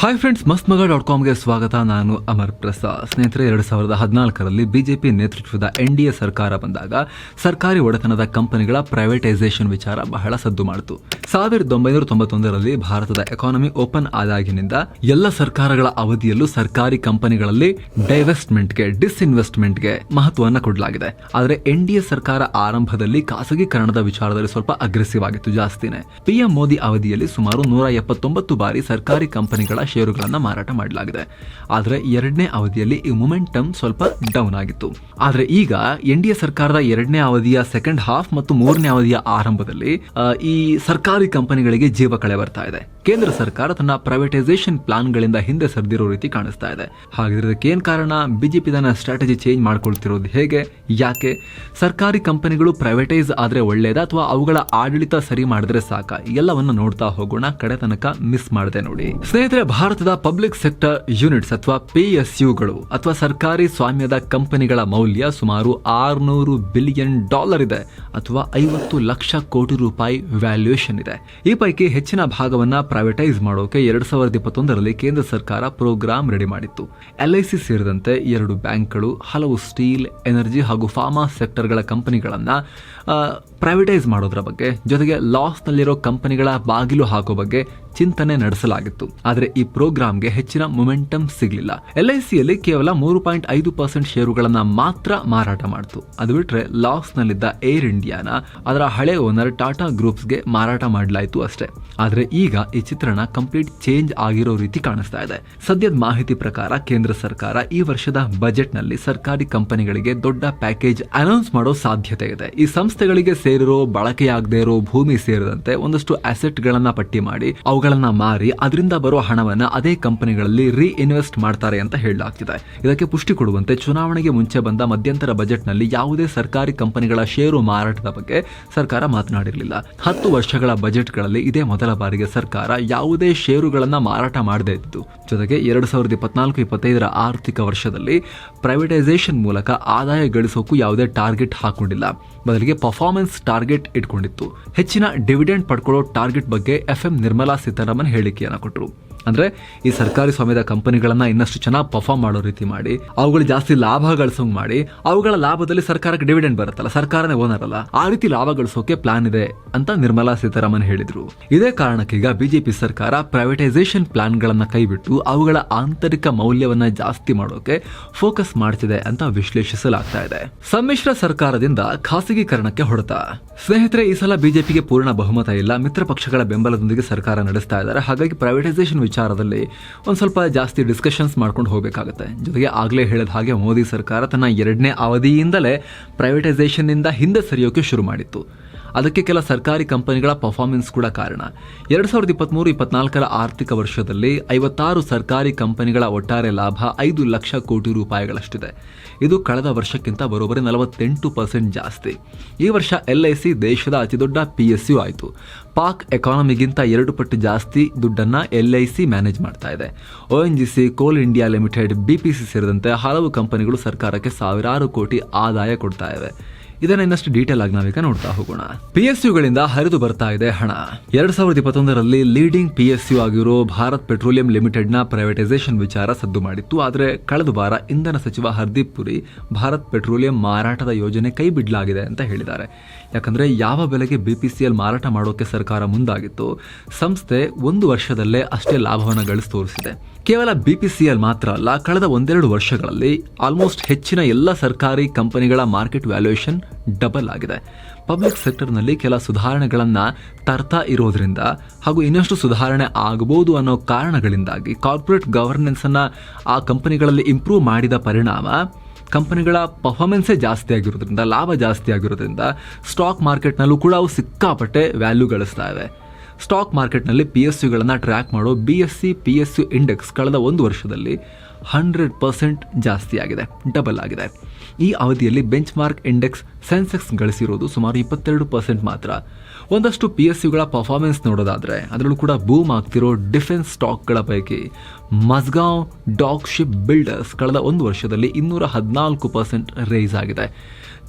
Hi friends ಮಸ್ತ್ ಮಗ dot ಕಾಮ್ಗೆ ಸ್ವಾಗತ. ನಾನು ಅಮರ್ ಪ್ರಸಾದ್. ಸ್ನೇಹಿತರೆ, ಎರಡು ಸಾವಿರದ ಹದಿನಾಲ್ಕರಲ್ಲಿ ಬಿಜೆಪಿ ನೇತೃತ್ವದ ಎನ್ ಡಿ ಎ ಸರ್ಕಾರ ಬಂದಾಗ ಸರ್ಕಾರಿ ಒಡೆತನದ ಕಂಪನಿಗಳ ಪ್ರೈವೇಟೈಸೇಷನ್ ವಿಚಾರ ಬಹಳ ಸದ್ದು ಮಾಡಿತು. ಸಾವಿರದ ಒಂಬೈನೂರ ತೊಂಬತ್ತೊಂದರಲ್ಲಿ ಭಾರತದ ಎಕಾನಮಿ ಓಪನ್ ಆದಾಗಿನಿಂದ ಎಲ್ಲ ಸರ್ಕಾರಗಳ ಅವಧಿಯಲ್ಲೂ ಸರ್ಕಾರಿ ಕಂಪನಿಗಳಲ್ಲಿ ಡೈವೆಸ್ಟ್ಮೆಂಟ್ಗೆ ಡಿಸ್ಇನ್ವೆಸ್ಟ್ಮೆಂಟ್ಗೆ ಮಹತ್ವವನ್ನು ಕೊಡಲಾಗಿದೆ. ಆದರೆ ಎನ್ ಡಿ ಎ ಸರ್ಕಾರ ಆರಂಭದಲ್ಲಿ ಖಾಸಗೀಕರಣದ ವಿಚಾರದಲ್ಲಿ ಸ್ವಲ್ಪ ಅಗ್ರೆಸಿವ್ ಆಗಿತ್ತು ಜಾಸ್ತಿನೇ. ಪಿಎಂ ಮೋದಿ ಅವಧಿಯಲ್ಲಿ ಸುಮಾರು ನೂರ ಎಪ್ಪತ್ತೊಂಬತ್ತು ಬಾರಿ ಸರ್ಕಾರಿ ಕಂಪನಿಗಳ ಷೇರುಗಳನ್ನು ಮಾರಾಟ ಮಾಡಲಾಗಿದೆ. ಆದರೆ ಎರಡನೇ ಅವಧಿಯಲ್ಲಿ ಈ ಮೊಮೆಂಟಮ್ ಸ್ವಲ್ಪ ಡೌನ್ ಆಗಿತ್ತು. ಆದರೆ ಈಗ ಎನ್ ಡಿ ಎ ಸರ್ಕಾರದ ಎರಡನೇ ಅವಧಿಯ ಸೆಕೆಂಡ್ ಹಾಫ್ ಮತ್ತು ಮೂರನೇ ಅವಧಿಯ ಆರಂಭದಲ್ಲಿ ಈ ಸರ್ಕಾರಿ ಕಂಪನಿಗಳಿಗೆ ಜೀವ ಕಳೆ ಬರ್ತಾ ಇದೆ. ಕೇಂದ್ರ ಸರ್ಕಾರ ತನ್ನ ಪ್ರೈವೇಟೈಸೇಷನ್ ಪ್ಲಾನ್ಗಳಿಂದ ಹಿಂದೆ ಸರಿದಿರೋ ರೀತಿ ಕಾಣಿಸ್ತಾ ಇದೆ. ಹಾಗಿದ್ರೆ ಏನ್ ಕಾರಣ? ಬಿಜೆಪಿ ತನ್ನ ಸ್ಟ್ರಾಟಜಿ ಚೇಂಜ್ ಮಾಡ್ಕೊಳ್ತಿರೋದು ಹೇಗೆ? ಯಾಕೆ? ಸರ್ಕಾರಿ ಕಂಪನಿಗಳು ಪ್ರೈವೇಟೈಸ್ ಆದ್ರೆ ಒಳ್ಳೆಯದ ಅಥವಾ ಅವುಗಳ ಆಡಳಿತ ಸರಿ ಮಾಡಿದ್ರೆ ಸಾಕ? ಎಲ್ಲವನ್ನ ನೋಡ್ತಾ ಹೋಗೋಣ. ಕಡೆ ತನಕ ಮಿಸ್ ಮಾಡದೆ ನೋಡಿ. ಸ್ನೇಹಿತರೆ, ಭಾರತದ ಪಬ್ಲಿಕ್ ಸೆಕ್ಟರ್ ಯೂನಿಟ್ಸ್ ಅಥವಾ ಪಿ ಎಸ್ ಯುಗಳು ಅಥವಾ ಸರ್ಕಾರಿ ಸ್ವಾಮ್ಯದ ಕಂಪನಿಗಳ ಮೌಲ್ಯ ಸುಮಾರು ಆರ್ನೂರು ಬಿಲಿಯನ್ ಡಾಲರ್ ಇದೆ ಅಥವಾ ಐವತ್ತು ಲಕ್ಷ ಕೋಟಿ ರೂಪಾಯಿ ವ್ಯಾಲ್ಯೂಯೇಷನ್ ಇದೆ. ಈ ಪೈಕಿ ಹೆಚ್ಚಿನ ಭಾಗವನ್ನ ಪ್ರೈವೇಟೈಸ್ ಮಾಡೋಕೆ ಎರಡ್ ಸಾವಿರದ ಇಪ್ಪತ್ತೊಂದರಲ್ಲಿ ಕೇಂದ್ರ ಸರ್ಕಾರ ಪ್ರೋಗ್ರಾಂ ರೆಡಿ ಮಾಡಿತ್ತು. ಎಲ್ಐಸಿ ಸೇರಿದಂತೆ ಎರಡು ಬ್ಯಾಂಕ್ಗಳು, ಹಲವು ಸ್ಟೀಲ್ ಎನರ್ಜಿ ಫಾರ್ಮಾ ಸೆಕ್ಟರ್ಗಳ ಕಂಪನಿಗಳನ್ನ ಪ್ರೈವೇಟೈಸ್ ಮಾಡೋದ್ರ ಬಗ್ಗೆ, ಜೊತೆಗೆ ಲಾಸ್ನಲ್ಲಿರೋ ಕಂಪನಿಗಳ ಬಾಗಿಲು ಹಾಕೋ ಬಗ್ಗೆ ಚಿಂತನೆ ನಡೆಸಲಾಗಿತ್ತು. ಆದರೆ ಈ ಪ್ರೋಗ್ರಾಂಗೆ ಹೆಚ್ಚಿನ ಮೊಮೆಂಟಮ್ ಸಿಗಲಿಲ್ಲ. ಎಲ್ಐಸಿಯಲ್ಲಿ ಕೇವಲ ಮೂರು ಪಾಯಿಂಟ್ ಐದು ಪರ್ಸೆಂಟ್ ಷೇರುಗಳನ್ನ ಮಾತ್ರ ಮಾರಾಟ ಮಾಡಿತು. ಅದು ಬಿಟ್ರೆ ಲಾಸ್ ನಲ್ಲಿದ್ದ ಏರ್ ಇಂಡಿಯಾನ ಅದರ ಹಳೆ ಓನರ್ ಟಾಟಾ ಗ್ರೂಪ್ಸ್ಗೆ ಮಾರಾಟ ಮಾಡಲಾಯಿತು ಅಷ್ಟೇ. ಆದರೆ ಈಗ ಈ ಚಿತ್ರಣ ಕಂಪ್ಲೀಟ್ ಚೇಂಜ್ ಆಗಿರೋ ರೀತಿ ಕಾಣಿಸ್ತಾ ಇದೆ. ಸದ್ಯದ ಮಾಹಿತಿ ಪ್ರಕಾರ ಕೇಂದ್ರ ಸರ್ಕಾರ ಈ ವರ್ಷದ ಬಜೆಟ್ನಲ್ಲಿ ಸರ್ಕಾರಿ ಕಂಪನಿಗಳಿಗೆ ದೊಡ್ಡ ಪ್ಯಾಕೇಜ್ ಅನೌನ್ಸ್ ಮಾಡೋ ಸಾಧ್ಯತೆ ಇದೆ. ಈ ಸಂಸ್ಥೆಗಳಿಗೆ ಸೇರಿರೋ, ಬಳಕೆಯಾಗದೇ ಇರೋ ಭೂಮಿ ಸೇರಿದಂತೆ ಒಂದಷ್ಟು ಅಸೆಟ್ ಗಳನ್ನ ಪಟ್ಟಿ ಮಾಡಿ, ಅವುಗಳನ್ನ ಮಾರಿ ಅದರಿಂದ ಬರೋ ಹಣವನ್ನ ಅದೇ ಕಂಪನಿಗಳಲ್ಲಿ ರೀ ಇನ್ವೆಸ್ಟ್ ಮಾಡ್ತಾರೆ ಅಂತ ಹೇಳಲಾಗ್ತಿದೆ. ಇದಕ್ಕೆ ಪುಷ್ಟಿ ಕೊಡುವಂತೆ ಚುನಾವಣೆಗೆ ಮುಂಚೆ ಬಂದ ಮಧ್ಯಂತರ ಬಜೆಟ್ನಲ್ಲಿ ಯಾವುದೇ ಸರ್ಕಾರಿ ಕಂಪನಿಗಳ ಷೇರು ಮಾರಾಟದ ಬಗ್ಗೆ ಸರ್ಕಾರ ಮಾತನಾಡಿರಲಿಲ್ಲ. ಹತ್ತು ವರ್ಷಗಳ ಬಜೆಟ್ಗಳಲ್ಲಿ ಇದೇ ಮೊದಲ ಬಾರಿಗೆ ಸರ್ಕಾರ ಯಾವುದೇ ಷೇರುಗಳನ್ನ ಮಾರಾಟ ಮಾಡದೇ ಇತ್ತು ಜೊತೆಗೆ ಎರಡು ಸಾವಿರದ ಇಪ್ಪತ್ನಾಲ್ಕು, ಇಪ್ಪತ್ತೈದರ ಆರ್ಥಿಕ ವರ್ಷದಲ್ಲಿ ಪ್ರೈವೇಟೈಸೇಷನ್ ಮೂಲಕ ಆದಾಯ ಗಳಿಸೋಕು ಯಾವುದೇ ಟಾರ್ಗೆಟ್ ಹಾಕೊಂಡಿಲ್ಲ. ಬದಲಿಗೆ ಪರ್ಫಾರ್ಮೆನ್ಸ್ ಟಾರ್ಗೆಟ್ ಇಟ್ಕೊಂಡಿತ್ತು. ಹೆಚ್ಚಿನ ಡಿವಿಡೆಂಡ್ ಪಡ್ಕೊಳ್ಳೋ ಟಾರ್ಗೆಟ್ ಬಗ್ಗೆ ಎಫ್ ಎಂ ನಿರ್ಮಲಾ ಸೀತಾರಾಮನ್ ಹೇಳಿಕೆಯನ್ನು ಕೊಟ್ಟರು ಅಂದ್ರೆ ಈ ಸರ್ಕಾರಿ ಸ್ವಾಮ್ಯದ ಕಂಪನಿಗಳನ್ನ ಇನ್ನಷ್ಟು ಚೆನ್ನಾಗಿ ಪರ್ಫಾರ್ಮ್ ಮಾಡೋ ರೀತಿ ಮಾಡಿ, ಅವುಗಳು ಜಾಸ್ತಿ ಲಾಭ ಗಳಿಸೋಂಗ್ ಮಾಡಿ, ಅವುಗಳ ಲಾಭದಲ್ಲಿ ಸರ್ಕಾರಕ್ಕೆ ಡಿವಿಡೆಂಡ್ ಬರುತ್ತಲ್ಲ, ಸರ್ಕಾರನೇ ಓನರ್ ಅಲ್ಲ, ಆ ರೀತಿ ಲಾಭ ಗಳಿಸೋಕೆ ಪ್ಲಾನ್ ಇದೆ ಅಂತ ನಿರ್ಮಲಾ ಸೀತಾರಾಮನ್ ಹೇಳಿದ್ರು. ಇದೇ ಕಾರಣಕ್ಕೀಗ ಬಿಜೆಪಿ ಸರ್ಕಾರ ಪ್ರೈವೇಟೈಸೇಷನ್ ಪ್ಲಾನ್ಗಳನ್ನು ಕೈಬಿಟ್ಟು ಅವುಗಳ ಆಂತರಿಕ ಮೌಲ್ಯವನ್ನ ಜಾಸ್ತಿ ಮಾಡೋಕೆ ಫೋಕಸ್ ಮಾಡ್ತಿದೆ ಅಂತ ವಿಶ್ಲೇಷಿಸಲಾಗ್ತಾ ಇದೆ. ಸಮ್ಮಿಶ್ರ ಸರ್ಕಾರದಿಂದ ಖಾಸಗೀಕರಣಕ್ಕೆ ಹೊಡೆತ. ಸ್ನೇಹಿತರೆ, ಈ ಸಲ ಬಿಜೆಪಿಗೆ ಪೂರ್ಣ ಬಹುಮತ ಇಲ್ಲ, ಮಿತ್ರ ಪಕ್ಷಗಳ ಬೆಂಬಲದೊಂದಿಗೆ ಸರ್ಕಾರ ನಡೆಸ್ತಾ ಇದ್ದಾರೆ, ಹಾಗಾಗಿ ಪ್ರೈವೇಟೈಸೇಷನ್ ವಿಚಾರದಲ್ಲಿ ಒಂದು ಸ್ವಲ್ಪ ಜಾಸ್ತಿ ಡಿಸ್ಕಷನ್ಸ್ ಮಾಡ್ಕೊಂಡು ಹೋಗಬೇಕಾಗುತ್ತೆ. ಜೊತೆಗೆ ಆಗಲೇ ಹೇಳಿದ ಹಾಗೆ ಮೋದಿ ಸರ್ಕಾರ ತನ್ನ ಎರಡನೇ ಅವಧಿಯಿಂದಲೇ ಪ್ರೈವೇಟೈಸೇಷನ್ನಿಂದ ಹಿಂದೆ ಸರಿಯೋಕೆ ಶುರು ಮಾಡಿತ್ತು. ಅದಕ್ಕೆ ಕೆಲ ಸರ್ಕಾರಿ ಕಂಪನಿಗಳ ಪರ್ಫಾರ್ಮೆನ್ಸ್ ಕೂಡ ಕಾರಣ. ಎರಡು ಸಾವಿರದ ಇಪ್ಪತ್ತ್ಮೂರು ಇಪ್ಪತ್ನಾಲ್ಕರ ಆರ್ಥಿಕ ವರ್ಷದಲ್ಲಿ ಐವತ್ತಾರು ಸರ್ಕಾರಿ ಕಂಪನಿಗಳ ಒಟ್ಟಾರೆ ಲಾಭ ಐದು ಲಕ್ಷ ಕೋಟಿ ರೂಪಾಯಿಗಳಷ್ಟಿದೆ. ಇದು ಕಳೆದ ವರ್ಷಕ್ಕಿಂತ ಬರೋಬ್ಬರಿ ನಲವತ್ತೆಂಟು ಪರ್ಸೆಂಟ್ ಜಾಸ್ತಿ. ಈ ವರ್ಷ ಎಲ್ಐಸಿ ದೇಶದ ಅತಿದೊಡ್ಡ ಪಿ ಎಸ್ ಯು ಆಯಿತು. ಪಾಕ್ ಎಕಾನಮಿಗಿಂತ ಎರಡು ಪಟ್ಟು ಜಾಸ್ತಿ ದುಡ್ಡನ್ನ ಎಲ್ಐಸಿ ಮ್ಯಾನೇಜ್ ಮಾಡ್ತಾ ಇದೆ. O N G C Coal India Limited BPC ಸೇರಿದಂತೆ ಹಲವು ಕಂಪನಿಗಳು ಸರ್ಕಾರಕ್ಕೆ ಸಾವಿರಾರು ಕೋಟಿ ಆದಾಯ ಕೊಡ್ತಾ ಇವೆ. ಇದನ್ನ ಇನ್ನಷ್ಟು ಡೀಟೇಲ್ ಆಗಿ ನಾವೀಗ ನೋಡ್ತಾ ಹೋಗೋಣ. ಪಿ ಎಸ್ ಯುಗಳಿಂದ ಹರಿದು ಬರ್ತಾ ಇದೆ ಹಣ. ಎರಡ್ ಸಾವಿರದ ಇಪ್ಪತ್ತೊಂದರಲ್ಲಿ ಲೀಡಿಂಗ್ ಪಿ ಎಸ್ ಯು ಆಗಿರೋ ಭಾರತ್ ಪೆಟ್ರೋಲಿಯಂ ಲಿಮಿಟೆಡ್ನ ಪ್ರೈವೇಟೈಸೇಷನ್ ವಿಚಾರ ಸದ್ದು ಮಾಡಿತ್ತು. ಆದರೆ ಕಳೆದ ವಾರ ಇಂಧನ ಸಚಿವ ಹರ್ದೀಪ್ ಪುರಿ ಭಾರತ್ ಪೆಟ್ರೋಲಿಯಂ ಮಾರಾಟದ ಯೋಜನೆ ಕೈ ಬಿಡಲಾಗಿದೆ ಅಂತ ಹೇಳಿದ್ದಾರೆ. ಯಾಕಂದ್ರೆ ಯಾವ ಬೆಲೆಗೆ ಬಿಪಿಸಿಎಲ್ ಮಾರಾಟ ಮಾಡೋಕೆ ಸರ್ಕಾರ ಮುಂದಾಗಿತ್ತು ಸಂಸ್ಥೆ ಒಂದು ವರ್ಷದಲ್ಲೇ ಅಷ್ಟೇ ಲಾಭವನ್ನು ಗಳಿಸಿ ತೋರಿಸಿದೆ. ಕೇವಲ ಬಿಪಿಸಿಎಲ್ ಮಾತ್ರ ಅಲ್ಲ, ಕಳೆದ ಒಂದೆರಡು ವರ್ಷಗಳಲ್ಲಿ ಆಲ್ಮೋಸ್ಟ್ ಹೆಚ್ಚಿನ ಎಲ್ಲ ಸರ್ಕಾರಿ ಕಂಪನಿಗಳ ಮಾರ್ಕೆಟ್ ವ್ಯಾಲ್ಯೂಯೇಷನ್ ಡಬಲ್ ಆಗಿದೆ. ಪಬ್ಲಿಕ್ ಸೆಕ್ಟರ್ನಲ್ಲಿ ಕೆಲ ಸುಧಾರಣೆಗಳನ್ನು ತರ್ತಾ ಇರೋದ್ರಿಂದ ಹಾಗೂ ಇನ್ನಷ್ಟು ಸುಧಾರಣೆ ಆಗಬಹುದು ಅನ್ನೋ ಕಾರಣಗಳಿಂದಾಗಿ ಕಾರ್ಪೊರೇಟ್ ಗವರ್ನೆನ್ಸನ್ನು ಆ ಕಂಪನಿಗಳಲ್ಲಿ ಇಂಪ್ರೂವ್ ಮಾಡಿದ ಪರಿಣಾಮ ಕಂಪನಿಗಳ ಪರ್ಫಾರ್ಮೆನ್ಸೇ ಜಾಸ್ತಿ ಆಗಿರೋದ್ರಿಂದ, ಲಾಭ ಜಾಸ್ತಿ ಆಗಿರೋದ್ರಿಂದ ಸ್ಟಾಕ್ ಮಾರ್ಕೆಟ್ನಲ್ಲೂ ಕೂಡ ಅವು ಸಿಕ್ಕಾಪಟ್ಟೆ ವ್ಯಾಲ್ಯೂ ಗಳಿಸ್ತಾ ಇವೆ. ಸ್ಟಾಕ್ ಮಾರ್ಕೆಟ್ನಲ್ಲಿ ಪಿ ಎಸ್ ಯುಗಳನ್ನು ಟ್ರ್ಯಾಕ್ ಮಾಡೋ B S C P S U index ಕಳೆದ ಒಂದು ವರ್ಷದಲ್ಲಿ ಹಂಡ್ರೆಡ್ ಪರ್ಸೆಂಟ್ ಜಾಸ್ತಿ ಆಗಿದೆ ಡಬಲ್ ಆಗಿದೆ. ಈ ಅವಧಿಯಲ್ಲಿ ಬೆಂಚ್ ಮಾರ್ಕ್ ಇಂಡೆಕ್ಸ್ ಸೆನ್ಸೆಕ್ಸ್ ಗಳಿಸಿರೋದು ಸುಮಾರು ಇಪ್ಪತ್ತೆರಡು ಪರ್ಸೆಂಟ್ ಮಾತ್ರ. ಒಂದಷ್ಟು ಪಿ ಎಸ್ ಯುಗಳ ಪರ್ಫಾರ್ಮೆನ್ಸ್ ನೋಡೋದಾದರೆ, ಅದರಲ್ಲೂ ಕೂಡ ಬೂಮ್ ಆಗ್ತಿರೋ ಡಿಫೆನ್ಸ್ ಸ್ಟಾಕ್ಗಳ ಪೈಕಿ ಮಸ್ಗಾಂವ್ ಡಾಕ್ ಶಿಪ್ ಬಿಲ್ಡರ್ಸ್ ಕಳೆದ ಒಂದು ವರ್ಷದಲ್ಲಿ ಇನ್ನೂರ ಹದಿನಾಲ್ಕು ಪರ್ಸೆಂಟ್ ರೈಸ್ ಆಗಿದೆ.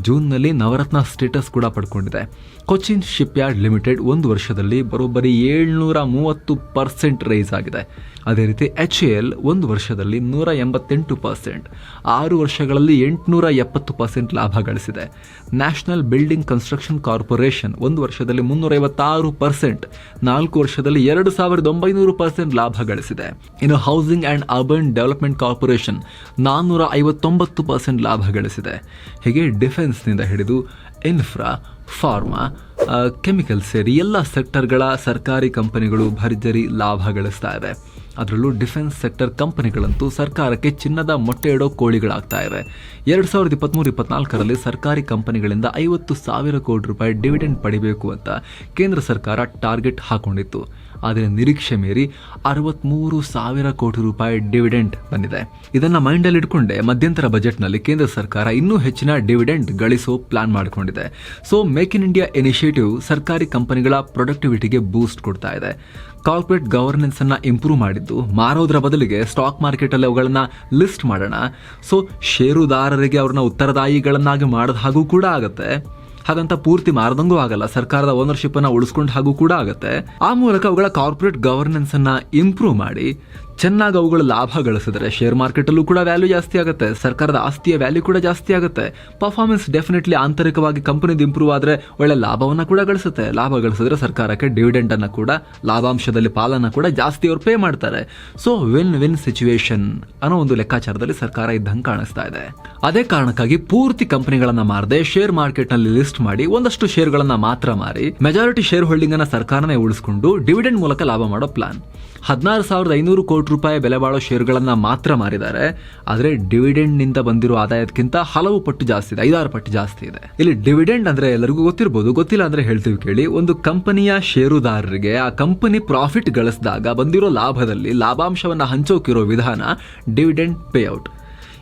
ಜೂನ್ನಲ್ಲಿ ನವರತ್ನ ಸ್ಟೇಟಸ್ ಕೂಡ ಪಡ್ಕೊಂಡಿದೆ. ಕೊಚ್ಚಿನ್ ಶಿಪ್ಯಾರ್ಡ್ ಲಿಮಿಟೆಡ್ ಒಂದು ವರ್ಷದಲ್ಲಿ ಬರೋಬ್ಬರಿ ಏಳ್ನೂರ ಮೂವತ್ತು ಪರ್ಸೆಂಟ್ ರೈಸ್ ಆಗಿದೆ. ಅದೇ ರೀತಿ ಎಚ್ ಎ ಎಲ್ ಒಂದು ವರ್ಷದಲ್ಲಿ ನೂರ ಎಂಬತ್ತೆಂಟು ಪರ್ಸೆಂಟ್, ಆರು ವರ್ಷಗಳಲ್ಲಿ ಎಂಟುನೂರ ಎಪ್ಪತ್ತು ಪರ್ಸೆಂಟ್ ಲಾಭ ಗಳಿಸಿದೆ. ನ್ಯಾಷನಲ್ ಬಿಲ್ಡಿಂಗ್ ಕನ್ಸ್ಟ್ರಕ್ಷನ್ ಕಾರ್ಪೊರೇಷನ್ ಒಂದು ವರ್ಷದಲ್ಲಿ ಮುನ್ನೂರೈವತ್ತಾರು ಪರ್ಸೆಂಟ್, ನಾಲ್ಕು ವರ್ಷದಲ್ಲಿ ಎರಡು ಸಾವಿರದ ಒಂಬೈನೂರು ಪರ್ಸೆಂಟ್ ಲಾಭ ಗಳಿಸಿದೆ. ಇನ್ನು housing and urban development corporation ನಾನ್ನೂರ ಐವತ್ತೊಂಬತ್ತು ಪರ್ಸೆಂಟ್ ಲಾಭ ಗಳಿಸಿದೆ. ಹೀಗೆ ಡಿಫೆನ್ಸ್ನಿಂದ ಹಿಡಿದು ಇನ್ಫ್ರಾ ಫಾರ್ಮಾ ಕೆಮಿಕಲ್ ಸೇರಿ ಎಲ್ಲ ಸೆಕ್ಟರ್ಗಳ ಸರ್ಕಾರಿ ಕಂಪನಿಗಳು ಭರ್ಜರಿ ಲಾಭ ಗಳಿಸ್ತಾ ಇವೆ ಅದರಲ್ಲೂ ಡಿಫೆನ್ಸ್ ಸೆಕ್ಟರ್ ಕಂಪನಿಗಳಂತೂ ಸರ್ಕಾರಕ್ಕೆ ಚಿನ್ನದ ಮೊಟ್ಟೆ ಇಡೋ ಕೋಳಿಗಳಾಗ್ತಾ ಇದೆ ಎರಡು ಸಾವಿರದ ಇಪ್ಪತ್ತ್ಮೂರು ಇಪ್ಪತ್ನಾಲ್ಕರಲ್ಲಿ ಸರ್ಕಾರಿ ಕಂಪನಿಗಳಿಂದ ಐವತ್ತು ಸಾವಿರ ಕೋಟಿ ರೂಪಾಯಿ ಡಿವಿಡೆಂಡ್ ಪಡಿಬೇಕು ಅಂತ ಕೇಂದ್ರ ಸರ್ಕಾರ ಟಾರ್ಗೆಟ್ ಹಾಕೊಂಡಿತ್ತು. ಆದರೆ ನಿರೀಕ್ಷೆ ಮೀರಿ ಅರವತ್ತ್ಮೂರು ಸಾವಿರ ಕೋಟಿ ರೂಪಾಯಿ ಡಿವಿಡೆಂಡ್ ಬಂದಿದೆ. ಇದನ್ನ ಮೈಂಡಲ್ಲಿ ಇಟ್ಕೊಂಡೆ ಮಧ್ಯಂತರ ಬಜೆಟ್ನಲ್ಲಿ ಕೇಂದ್ರ ಸರ್ಕಾರ ಇನ್ನೂ ಹೆಚ್ಚಿನ ಡಿವಿಡೆಂಡ್ ಗಳಿಸೋ ಪ್ಲಾನ್ ಮಾಡಿಕೊಂಡಿದೆ. So, make in India initiative ಸರ್ಕಾರಿ ಕಂಪನಿಗಳ ಪ್ರೊಡಕ್ಟಿವಿಟಿಗೆ ಬೂಸ್ಟ್ ಕೊಡ್ತಾ ಇದೆ. ಕಾರ್ಪೊರೇಟ್ ಗವರ್ನೆನ್ಸ್ ಅನ್ನ ಇಂಪ್ರೂವ್ ಮಾಡಿದ್ದು ಮಾರೋದ್ರ ಬದಲಿಗೆ ಸ್ಟಾಕ್ ಮಾರ್ಕೆಟ್ ಅಲ್ಲಿ ಅವುಗಳನ್ನ ಲಿಸ್ಟ್ ಮಾಡೋಣ. ಸೊ ಷೇರುದಾರರಿಗೆ ಅವ್ರನ್ನ ಉತ್ತರದಾಯಿಗಳನ್ನಾಗಿ ಮಾಡಿದ ಹಾಗೂ ಕೂಡ ಆಗುತ್ತೆ. ಹಾಗಂತ ಪೂರ್ತಿ ಮಾರದಂಗೂ ಆಗಲ್ಲ. ಸರ್ಕಾರದ ಓನರ್ಶಿಪ್ ಅನ್ನ ಉಳಿಸ್ಕೊಂಡ ಹಾಗೂ ಕೂಡ ಆಗುತ್ತೆ. ಆ ಮೂಲಕ ಅವುಗಳ ಕಾರ್ಪೊರೇಟ್ ಗವರ್ನೆನ್ಸ್ ಅನ್ನ ಇಂಪ್ರೂವ್ ಮಾಡಿ. ಚೆನ್ನಾಗಿ ಅವುಗಳ ಲಾಭ ಗಳಿಸಿದ್ರೆ ಶೇರ್ ಮಾರ್ಕೆಟ್ ಅಲ್ಲೂ ಕೂಡ ವ್ಯಾಲ್ಯೂ ಜಾಸ್ತಿ ಆಗುತ್ತೆ. ಸರ್ಕಾರದ ಆಸ್ತಿಯ ವ್ಯಾಲ್ಯೂ ಕೂಡ ಜಾಸ್ತಿ ಆಗುತ್ತೆ. ಪರ್ಫಾರ್ಮೆನ್ಸ್ ಡೆಫಿನೆಟ್ಲಿ ಆಂತರಿಕವಾಗಿ ಕಂಪನಿದು ಇಂಪ್ರೂವ್ ಆದ್ರೆ ಒಳ್ಳೆ ಲಾಭವನ್ನ ಕೂಡ ಗಳಿಸುತ್ತೆ. ಲಾಭ ಗಳಿಸಿದ್ರೆ ಸರ್ಕಾರಕ್ಕೆ ಡಿವಿಡೆಂಡ್ ಅನ್ನ ಕೂಡ, ಲಾಭಾಂಶದಲ್ಲಿ ಪಾಲನ್ನು ಕೂಡ ಜಾಸ್ತಿ ಅವ್ರು ಪೇ ಮಾಡ್ತಾರೆ. ಸೊ ವಿನ್ ವಿನ್ ಸಿಚುವೇಶನ್ ಅನ್ನೋ ಒಂದು ಲೆಕ್ಕಾಚಾರದಲ್ಲಿ ಸರ್ಕಾರ ಇದ್ದಂಗೆ ಕಾಣಿಸ್ತಾ ಇದೆ. ಅದೇ ಕಾರಣಕ್ಕಾಗಿ ಪೂರ್ತಿ ಕಂಪನಿಗಳನ್ನ ಮಾರದೆ ಶೇರ್ ಮಾರ್ಕೆಟ್ನಲ್ಲಿ ಲಿಸ್ಟ್ ಮಾಡಿ, ಒಂದಷ್ಟು ಶೇರ್ಗಳನ್ನ ಮಾತ್ರ ಮಾರಿ ಮೆಜಾರಿಟಿ ಶೇರ್ ಹೋಲ್ಡಿಂಗ್ ಅನ್ನ ಸರ್ಕಾರನೇ ಉಳಿಸಿಕೊಂಡು ಡಿವಿಡೆಂಡ್ ಮೂಲಕ ಲಾಭ ಮಾಡೋ ಪ್ಲಾನ್ ಹದಿನಾರು ಸಾವಿರದ ಐನೂರು ಕೋಟಿ ರೂಪಾಯಿ ಬೆಲೆ ಬಾಳೋ ಷೇರುಗಳನ್ನು ಮಾತ್ರ ಮಾರಿದ್ದಾರೆ. ಆದರೆ ಡಿವಿಡೆಂಡ್ನಿಂದ ಬಂದಿರೋ ಆದಾಯಕ್ಕಿಂತ ಹಲವು ಪಟ್ಟು ಜಾಸ್ತಿ ಇದೆ. ಐದಾರು ಪಟ್ಟು ಜಾಸ್ತಿ ಇದೆ. ಇಲ್ಲಿ ಡಿವಿಡೆಂಡ್ ಅಂದರೆ ಎಲ್ಲರಿಗೂ ಗೊತ್ತಿರ್ಬೋದು. ಗೊತ್ತಿಲ್ಲ ಅಂದರೆ ಹೇಳ್ತೀವಿ ಕೇಳಿ. ಒಂದು ಕಂಪನಿಯ ಷೇರುದಾರರಿಗೆ ಆ ಕಂಪನಿ ಪ್ರಾಫಿಟ್ ಗಳಿಸಿದಾಗ ಬಂದಿರೋ ಲಾಭದಲ್ಲಿ ಲಾಭಾಂಶವನ್ನು ಹಂಚೋಕಿರೋ ವಿಧಾನ ಡಿವಿಡೆಂಡ್ ಪೇಔಟ್.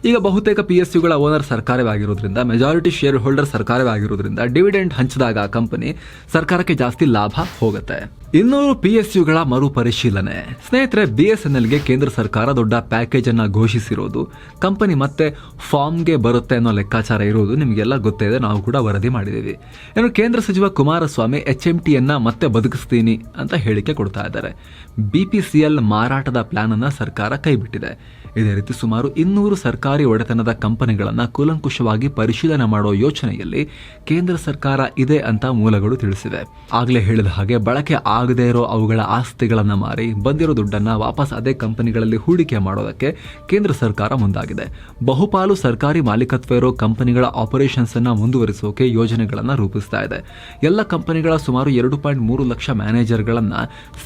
ಈಗ ಬಹುತೇಕ ಪಿ ಎಸ್ ಯುಗಳ ಓನರ್ ಸರ್ಕಾರವೇ ಆಗಿರೋದ್ರಿಂದ ಮೆಜಾರಿಟಿ ಶೇರ್ ಹೋಲ್ಡರ್ ಸರ್ಕಾರವೇ ಆಗಿರೋದ್ರಿಂದ ಡಿವಿಡೆಂಡ್ ಹಂಚಿದಾಗ ಆ ಕಂಪನಿ ಸರ್ಕಾರಕ್ಕೆ ಜಾಸ್ತಿ ಲಾಭ ಹೋಗುತ್ತೆ. ಇನ್ನೂರು ಪಿ ಎಸ್ ಯುಗಳ ಮರುಪರಿಶೀಲನೆ. ಸ್ನೇಹಿತರೆ ಬಿ ಎಸ್ ಎನ್ ಎಲ್ಗೆ ಕೇಂದ್ರ ಸರ್ಕಾರ ದೊಡ್ಡ ಪ್ಯಾಕೇಜ್ ಅನ್ನ ಘೋಷಿಸಿರೋದು. ಕಂಪನಿ ಮತ್ತೆ ಫಾರ್ಮ್ಗೆ ಬರುತ್ತೆ ಅನ್ನೋ ಲೆಕ್ಕಾಚಾರ ಇರೋದು ನಿಮಗೆಲ್ಲ ಗೊತ್ತಿದೆ ನಾವು ಕೂಡ ವರದಿ ಮಾಡಿದ್ದೀವಿ. ಇನ್ನು ಕೇಂದ್ರ ಸಚಿವ ಕುಮಾರಸ್ವಾಮಿ ಎಚ್ ಎಂ ಟಿಯನ್ನ ಮತ್ತೆ ಬದುಕಿಸ್ತೀನಿ ಅಂತ ಹೇಳಿಕೆ ಕೊಡ್ತಾ ಇದ್ದಾರೆ. ಬಿ ಪಿ ಸಿ ಎಲ್ ಮಾರಾಟದ ಪ್ಲಾನ್ ಅನ್ನ ಸರ್ಕಾರ ಕೈಬಿಟ್ಟಿದೆ. ಇದೇ ರೀತಿ ಸುಮಾರು ಇನ್ನೂರು ಸರ್ಕಾರಿ ಒಡೆತನದ ಕಂಪನಿಗಳನ್ನು ಕೂಲಂಕುಷವಾಗಿ ಪರಿಶೀಲನೆ ಮಾಡೋ ಯೋಚನೆಯಲ್ಲಿ ಕೇಂದ್ರ ಸರ್ಕಾರ ಇದೆ ಅಂತ ಮೂಲಗಳು ತಿಳಿಸಿವೆ. ಆಗ್ಲೇ ಹೇಳಿದ ಹಾಗೆ ಬಳಕೆ ಆಗದೇ ಇರೋ ಅವುಗಳ ಆಸ್ತಿಗಳನ್ನು ಮಾರಿ ಬಂದಿರೋ ದುಡ್ಡನ್ನು ವಾಪಸ್ ಅದೇ ಕಂಪನಿಗಳಲ್ಲಿ ಹೂಡಿಕೆ ಮಾಡೋದಕ್ಕೆ ಕೇಂದ್ರ ಸರ್ಕಾರ ಮುಂದಾಗಿದೆ. ಬಹುಪಾಲು ಸರ್ಕಾರಿ ಮಾಲೀಕತ್ವ ಇರೋ ಕಂಪನಿಗಳ ಆಪರೇಷನ್ಸ್ ಅನ್ನು ಮುಂದುವರಿಸೋಕೆ ಯೋಜನೆಗಳನ್ನು ರೂಪಿಸ್ತಾ ಇದೆ. ಎಲ್ಲ ಕಂಪನಿಗಳ ಸುಮಾರು ಎರಡು ಪಾಯಿಂಟ್ ಮೂರು ಲಕ್ಷ ಮ್ಯಾನೇಜರ್ಗಳನ್ನ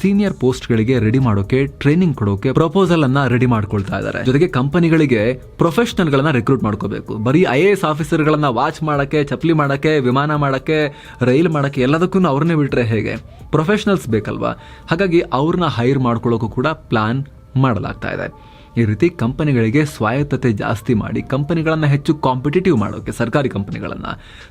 ಸೀನಿಯರ್ ಪೋಸ್ಟ್ಗಳಿಗೆ ರೆಡಿ ಮಾಡೋಕೆ ಟ್ರೈನಿಂಗ್ ಕೊಡೋಕೆ ಪ್ರಪೋಸಲ್ ಅನ್ನ ರೆಡಿ ಮಾಡ್ಕೊಳ್ತಾ ಇದ್ದಾರೆ. ಜೊತೆಗೆ ಕಂಪನಿಗಳಿಗೆ ಪ್ರೊಫೆಷನಲ್ ಗಳನ್ನ ರಿಕ್ರೂಟ್ ಮಾಡ್ಕೋಬೇಕು. ಬರೀ ಐ ಎ ಎಸ್ ಆಫೀಸರ್ಗಳನ್ನ ವಾಚ್ ಮಾಡಕ್ಕೆ, ಚಪ್ಪಲಿ ಮಾಡಕ್ಕೆ, ವಿಮಾನ ಮಾಡಕ್ಕೆ, ರೈಲ್ ಮಾಡಕ್ಕೆ ಎಲ್ಲದಕ್ಕೂ ಅವ್ರನ್ನೇ ಬಿಟ್ರೆ ಹೇಗೆ? ಪ್ರೊಫೆಷನಲ್ಸ್ ಬೇಕಲ್ವಾ ಹಾಗಾಗಿ ಅವ್ರನ್ನ ಹೈರ್ ಮಾಡ್ಕೊಳ್ಳೋಕ್ಕೂ ಕೂಡ ಪ್ಲಾನ್ ಮಾಡಲಾಗ್ತಾ ಇದೆ. ಈ ರೀತಿ ಕಂಪನಿಗಳಿಗೆ ಸ್ವಾಯತ್ತತೆ ಜಾಸ್ತಿ ಮಾಡಿ ಕಂಪನಿಗಳನ್ನ ಹೆಚ್ಚು ಕಾಂಪಿಟೇಟಿವ್ ಮಾಡೋಕೆ, ಸರ್ಕಾರಿ ಕಂಪನಿಗಳನ್ನ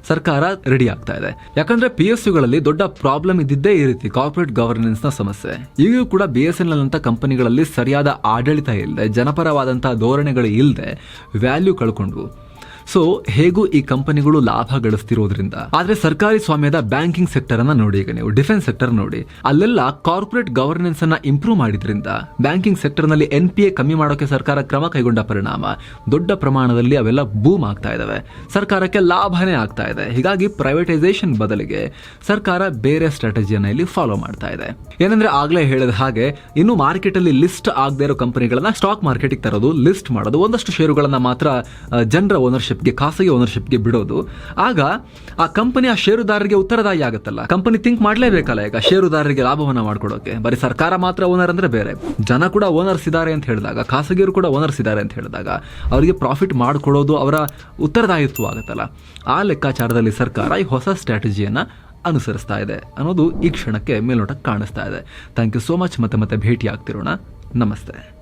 ಸರ್ಕಾರ ರೆಡಿ ಆಗ್ತಾ ಇದೆ. ಯಾಕಂದ್ರೆ ಪಿ ಎಸ್ ಯುಗಳಲ್ಲಿ ದೊಡ್ಡ ಪ್ರಾಬ್ಲಮ್ ಇದ್ದಿದ್ದೇ ಈ ರೀತಿ ಕಾರ್ಪೊರೇಟ್ ಗವರ್ನೆನ್ಸ್ನ ಸಮಸ್ಯೆ. ಈಗಲೂ ಕೂಡ ಬಿ ಎಸ್ ಎನ್ ಎಲ್ ಅಂತ ಕಂಪನಿಗಳಲ್ಲಿ ಸರಿಯಾದ ಆಡಳಿತ ಇಲ್ಲದೆ ಜನಪರವಾದಂತಹ ಧೋರಣೆಗಳು ಇಲ್ಲದೆ ವ್ಯಾಲ್ಯೂ ಕಳ್ಕೊಂಡ್ವು ಸೊ ಹೇಗೂ ಈ ಕಂಪನಿಗಳು ಲಾಭ ಗಳಿಸ್ತಿರೋದ್ರಿಂದ? ಆದ್ರೆ ಸರ್ಕಾರಿ ಸ್ವಾಮ್ಯದ ಬ್ಯಾಂಕಿಂಗ್ ಸೆಕ್ಟರ್ ಅನ್ನ ನೋಡಿ ಈಗ ನೀವು ಡಿಫೆನ್ಸ್ ಸೆಕ್ಟರ್ ನೋಡಿ. ಅಲ್ಲೆಲ್ಲ ಕಾರ್ಪೊರೇಟ್ ಗವರ್ನೆನ್ಸ್ ಅನ್ನ ಇಂಪ್ರೂವ್ ಮಾಡಿದ್ರಿಂದ ಬ್ಯಾಂಕಿಂಗ್ ಸೆಕ್ಟರ್ನಲ್ಲಿ ಎನ್ ಪಿ ಎ ಕಮ್ಮಿ ಮಾಡೋಕೆ ಸರ್ಕಾರ ಕ್ರಮ ಕೈಗೊಂಡ ಪರಿಣಾಮ ದೊಡ್ಡ ಪ್ರಮಾಣದಲ್ಲಿ ಅವೆಲ್ಲ ಬೂಮ್ ಆಗ್ತಾ ಇದಾವೆ. ಸರ್ಕಾರಕ್ಕೆ ಲಾಭನೇ ಆಗ್ತಾ ಇದೆ. ಹೀಗಾಗಿ ಪ್ರೈವೇಟೈಸೇಷನ್ ಬದಲಿಗೆ ಸರ್ಕಾರ ಬೇರೆ ಸ್ಟ್ರಾಟಜಿಯನ್ನ ಇಲ್ಲಿ ಫಾಲೋ ಮಾಡ್ತಾ ಇದೆ. ಏನಂದ್ರೆ ಆಗ್ಲೇ ಹೇಳಿದ ಹಾಗೆ, ಇನ್ನು ಮಾರ್ಕೆಟ್ ಅಲ್ಲಿ ಲಿಸ್ಟ್ ಆಗದೆ ಇರೋ ಕಂಪನಿಗಳನ್ನ ಸ್ಟಾಕ್ ಮಾರ್ಕೆಟ್ ತರೋದು ಲಿಸ್ಟ್ ಮಾಡೋದು ಒಂದಷ್ಟು ಷೇರುಗಳನ್ನ ಮಾತ್ರ ಜನರ ಜನರ ಓನರ್ಶಿಪ್ಗೆ ಖಾಸಗಿ ಓನರ್ಶಿಪ್ಗೆ ಬಿಡೋದು. ಆಗ ಆ ಕಂಪನಿ ಆ ಷೇರುದಾರರಿಗೆ ಉತ್ತರದಾಯಿ ಆಗುತ್ತಲ್ಲ. ಕಂಪನಿ ಥಿಂಕ್ ಮಾಡಲೇಬೇಕಲ್ಲ ಈಗ ಷೇರುದಾರರಿಗೆ ಲಾಭವನ್ನ ಮಾಡ್ಕೊಡೋಕೆ. ಬರೀ ಸರ್ಕಾರ ಮಾತ್ರ ಓನರ್ ಅಂದ್ರೆ ಬೇರೆ. ಜನ ಕೂಡ ಓನರ್ಸ್ ಇದ್ದಾರೆ ಅಂತ ಹೇಳಿದಾಗ, ಖಾಸಗಿಯರು ಕೂಡ ಓನರ್ಸ್ ಇದ್ದಾರೆ ಅಂತ ಹೇಳಿದಾಗ, ಅವರಿಗೆ ಪ್ರಾಫಿಟ್ ಮಾಡಿಕೊಡೋದು ಅವರ ಉತ್ತರದಾಯಿತ್ವ ಆಗುತ್ತಲ್ಲ. ಆ ಲೆಕ್ಕಾಚಾರದಲ್ಲಿ ಸರ್ಕಾರ ಈ ಹೊಸ ಸ್ಟ್ರಾಟಜಿಯನ್ನು ಅನುಸರಿಸ್ತಾ ಇದೆ ಅನ್ನೋದು ಈ ಕ್ಷಣಕ್ಕೆ ಮೇಲ್ನೋಟಕ್ಕೆ ಕಾಣಿಸ್ತಾ ಇದೆ. ಥ್ಯಾಂಕ್ ಯು ಸೋ ಮಚ್ ಮತ್ತೆ ಮತ್ತೆ ಭೇಟಿ ಆಗ್ತಿರೋಣ ನಮಸ್ತೆ.